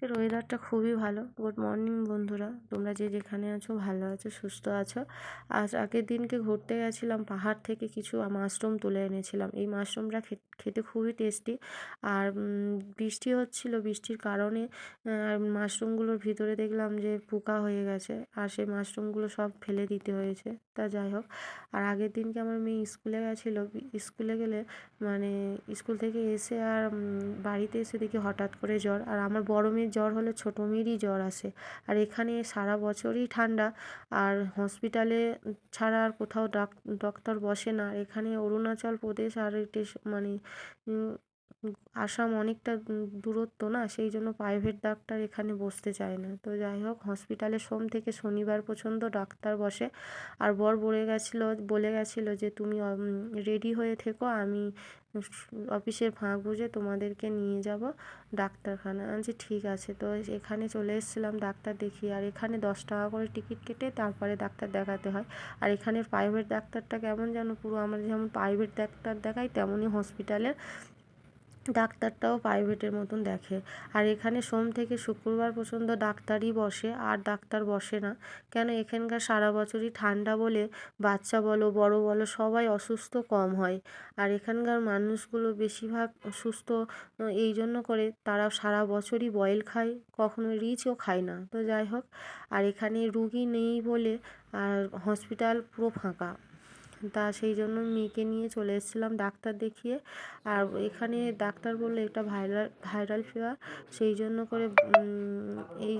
আজকের ওয়েদারটা খুবই ভালো। গুড মর্নিং বন্ধুরা। তোমরা যে যেখানে আছো, ভালো আছো, সুস্থ আছো। আজ আগের দিনকে ঘুরতে গেছিলাম, পাহাড় থেকে কিছু মাশরুম তুলে এনেছিলাম। এই মাশরুমটা খেতে খুবই টেস্টি আর বৃষ্টি হচ্ছিল। বৃষ্টির কারণে মাশরুমগুলোর ভিতরে দেখলাম যে পোকা হয়ে গেছে। আর সেই মাশরুমগুলো সব ফেলে দিতে হয়েছে। তা যাই হোক, আর আগের দিনকে আমার মেয়ে স্কুলে গেছিল। স্কুলে গেলে মানে স্কুল থেকে এসে আর বাড়িতে এসে দেখি হঠাৎ করে জ্বর। আর আমার বড় মেয়ের জ্বর হলে ছোটো মেয়েরই জ্বর আসে। আর এখানে সারা বছরই ঠান্ডা। আর হসপিটালে ছাড়া আর কোথাও ডাক্তার বসে না। এখানে অরুণাচল প্রদেশ আর মানে আসাম অনেকটা দূরত্ব না সেই জন্য প্রাইভেট ডাক্তার এখানে বসতে চায় না। তো যাই হোক হসপিটালে সোম থেকে শনিবার পর্যন্ত ডাক্তার বসে। আর বর বলে গেছিল বলে গেছিল যে, তুমি রেডি হয়ে থেকো, আমি অফিসের ফাঁক বুঝে তোমাদেরকে নিয়ে যাব ডাক্তারখানা। আমি ঠিক আছে। তো এখানে চলে এসেছিলাম ডাক্তার দেখিয়ে। আর এখানে দশ টাকা করে টিকিট কেটে তারপরে ডাক্তার দেখাতে হয়। আর এখানের প্রাইভেট ডাক্তারটা কেমন যেন পুরো আমরা যেমন প্রাইভেট ডাক্তার দেখাই, তেমনই হসপিটালের ডাক্তারটাও প্রাইভেটের মতন দেখে। আর এখানে সোম থেকে শুক্রবার পর্যন্ত ডাক্তারই বসে, আর ডাক্তার বসে না। কেন? এখানকার সারা বছরই ঠান্ডা বলে, বাচ্চা বলো, বড় বলো, সবাই অসুস্থ কম হয়। আর এখানকার মানুষগুলো বেশিরভাগ সুস্থ এই জন্য করে তারা সারা বছরই বয়েল খায় কখনো রিচও খায় না। তো যাই হোক, আর এখানে রুগী নেই বলে, আর হসপিটাল পুরো ফাঁকা। তা সেই জন্য মেয়েকে নিয়ে চলে এসেছিলাম ডাক্তার দেখিয়ে। আর এখানে ডাক্তার বলল, এটা ভাইরাল ভাইরাল ফিভার সেই জন্য করে এই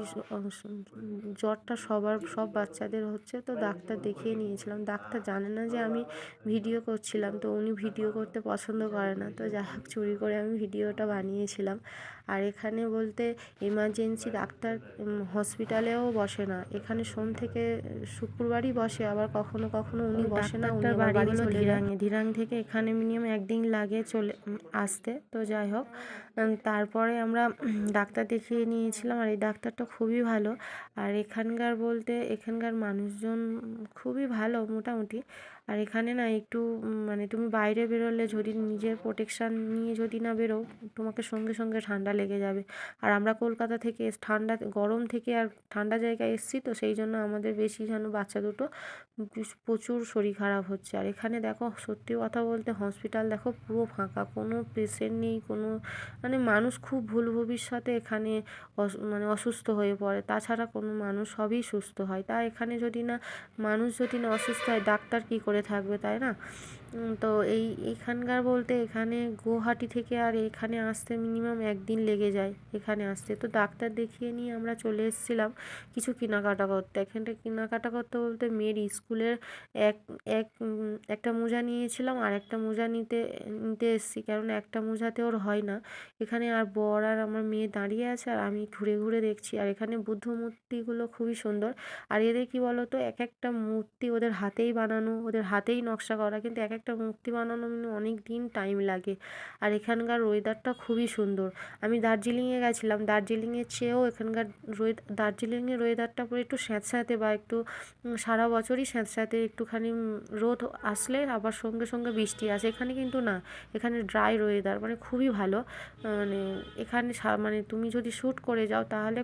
জ্বরটা সবার, সব বাচ্চাদের হচ্ছে। তো ডাক্তার দেখিয়ে নিয়েছিলাম। ডাক্তার জানে না যে আমি ভিডিও করছিলাম। তো উনি ভিডিও করতে পছন্দ করে না। তো যাই হোক, চুরি করে আমি ভিডিওটা বানিয়েছিলাম। আর এখানে বলতে এমার্জেন্সি ডাক্তার হসপিটালেও বসে না। এখানে সোম থেকে শুক্রবারই বসে আবার কখনো কখনো উনি বসে না উনি বাড়ি হলো ধীরাঙে ধীরাং থেকে এখানে মিনিমাম একদিন লাগে চলে আসতে। তো যাই হোক তারপরে আমরা ডাক্তার দেখিয়ে নিয়েছিলাম আর এই ডাক্তারটা খুবই ভালো। আর এখানকার বলতে এখানকার মানুষজন খুবই ভালো মোটামুটি। আর এখানে না একটু মানে তুমি বাইরে বেরোলে যদি নিজের প্রোটেকশান নিয়ে যদি না বেরো তোমাকে সঙ্গে সঙ্গে ঠান্ডা লেগে যাবে। আর আমরা কলকাতা থেকে ঠান্ডা, গরম থেকে আর ঠান্ডা জায়গায় এসেছি তো সেই জন্য আমাদের বেশি যেন বাচ্চা দুটো প্রচুর শরীর খারাপ হচ্ছে। আর এখানে দেখো, সত্যি কথা বলতে হসপিটাল দেখো পুরো ফাঁকা, কোনো পেশেন্ট নেই, কোনো মানে মানুষ খুব ভুল ভবিষ্যতে এখানে মানে অসুস্থ হয়ে পড়ে। তাছাড়া কোনো মানুষ সবই সুস্থ হয়। তা এখানে যদি না, মানুষ যদি না অসুস্থ হয়, ডাক্তার কী করে থাকবে, তাই না? তো এই এখানকার বলতে এখানে গুয়াহাটি থেকে আর এখানে আসতে মিনিমাম একদিন লেগে যায়। এখানে আসতে। তো ডাক্তার দেখিয়ে নিয়ে আমরা চলে এসেছিলাম কিছু কেনাকাটা করতে। এখানটা কেনাকাটা করতে বলতে মেয়ের স্কুলের এক এক একটা মোজা নিয়েছিলাম আর একটা মোজা নিতে নিতে এসেছি। কারণ একটা মোজাতে ওর হয় না। এখানে আর বর আর আমার মেয়ে দাঁড়িয়ে আছে আর আমি ঘুরে ঘুরে দেখছি। আর এখানে বুদ্ধ মূর্তিগুলো খুবই সুন্দর। আর এদের কী বলো তো এক একটা মূর্তি ওদের হাতেই বানানো, ওদের হাতেই নকশা করা। কিন্তু এক একটা মূর্তি বানানো মানে অনেক দিন টাইম লাগে। আর এখানকার ওয়েদারটা খুবই সুন্দর। আমি দার্জিলিংয়ে গেছিলাম। দার্জিলিংয়ের চেয়েও এখানকার দার্জিলিংয়ের ওয়েদারটা পুরো একটু স্যাঁতস্যাঁতে বা একটু সারা বছরই স্যাঁতস্যাঁতে একটুখানি রোদ আসলে আবার সঙ্গে সঙ্গে বৃষ্টি আসে। এখানে কিন্তু না, এখানে ড্রাই ওয়েদার মানে খুবই ভালো। মানে এখানে মানে তুমি যদি শ্যুট করে যাও তাহলে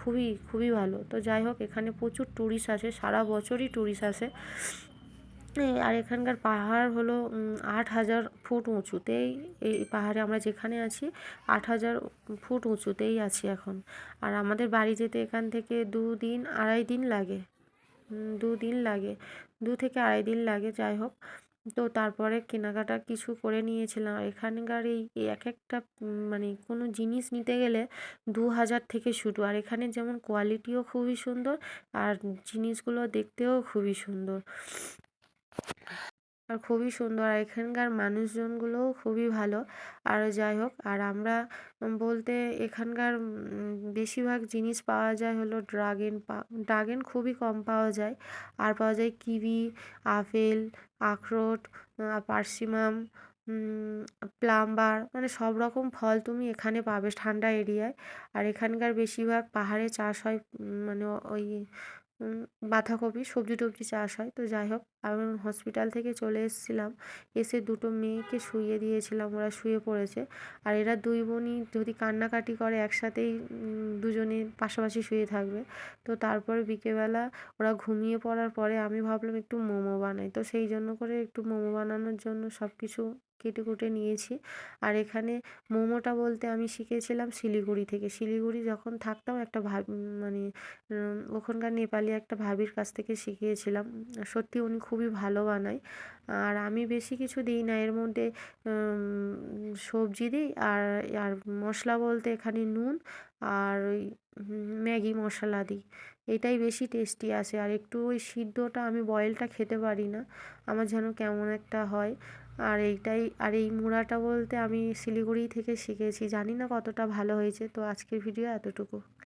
খুবই খুবই ভালো। তো যাই হোক, এখানে প্রচুর ট্যুরিস্ট আসে। সারা বছরই ট্যুরিস্ট আসে। আর এখানকার পাহাড় হলো আট হাজার ফুট উঁচুতেই, এই পাহাড়ে আমরা যেখানে আছি, আট হাজার ফুট উঁচুতেই আছি এখন। আর আমাদের বাড়ি যেতে এখান থেকে দু দিন, আড়াই দিন লাগে। দু দিন লাগে। দু থেকে আড়াই দিন লাগে, যাই হোক। তো তারপরে কেনাকাটা কিছু করে নিয়েছিলাম। এখানকার এই এক একটা মানে কোনো জিনিস নিতে গেলে দু হাজার থেকে শুরু। আর এখানে যেমন কোয়ালিটিও খুবই সুন্দর, আর জিনিসগুলো দেখতেও খুবই সুন্দর। আর খুবই সুন্দর। আর এখানকার মানুষজনগুলোও খুবই ভালো। আর যাই হোক, আর আমরা বলতে এখানকার বেশিরভাগ জিনিস পাওয়া যায় হলো ড্রাগন ড্রাগন খুবই কম পাওয়া যায়। আর পাওয়া যায় কিবি, আপেল, আখরোট পার্সিমাম প্লাম্বার মানে সব রকম ফল তুমি এখানে পাবে ঠান্ডা এরিয়ায়। আর এখানকার বেশিরভাগ পাহাড়ে চাষ হয় মানে ওই বাঁধাকপি, সবজি টবজি চাষ হয়। তো যাই হোক, আমি হসপিটাল থেকে চলে এসেছিলাম। এসে দুটো মেয়েকে শুইয়ে দিয়েছিলাম, ওরা শুয়ে পড়েছে। আর এরা দুই বোনই যদি কান্নাকাটি করে, একসাথেই দুজনে পাশাপাশি শুয়ে থাকবে। তো তারপরে বিকেলবেলা ওরা ঘুমিয়ে পড়ার পরে আমি ভাবলাম একটু মোমো বানাই। তো সেই জন্য করে একটু মোমো বানানোর জন্য সব কিছু কেটে কুটে নিয়েছি। আর এখানে মোমোটা বলতে আমি শিখেছিলাম শিলিগুড়ি থেকে। শিলিগুড়ি যখন থাকতাম একটা ভাব মানে ওখানকার নেপালি একটা ভাবির কাছ থেকে শিখিয়েছিলাম। সত্যি উনি খুবই ভালো বানায়। আর আমি বেশি কিছু দিই না। এর মধ্যে সবজি দিই আর আর মশলা বলতে এখানে নুন আর ওই ম্যাগি মশলা দিই। এটাই বেশি টেস্টি আসে। আর একটু ওই সিদ্ধটা আমি বয়েলটা খেতে পারি না। আমার যেন কেমন একটা হয়। আর এইটাই, আর এই মুড়াটা বলতে আমি শিলিগুড়ি থেকে শিখেছি। জানি না কতটা ভালো হয়েছে, তো আজকের ভিডিও এতটুকু।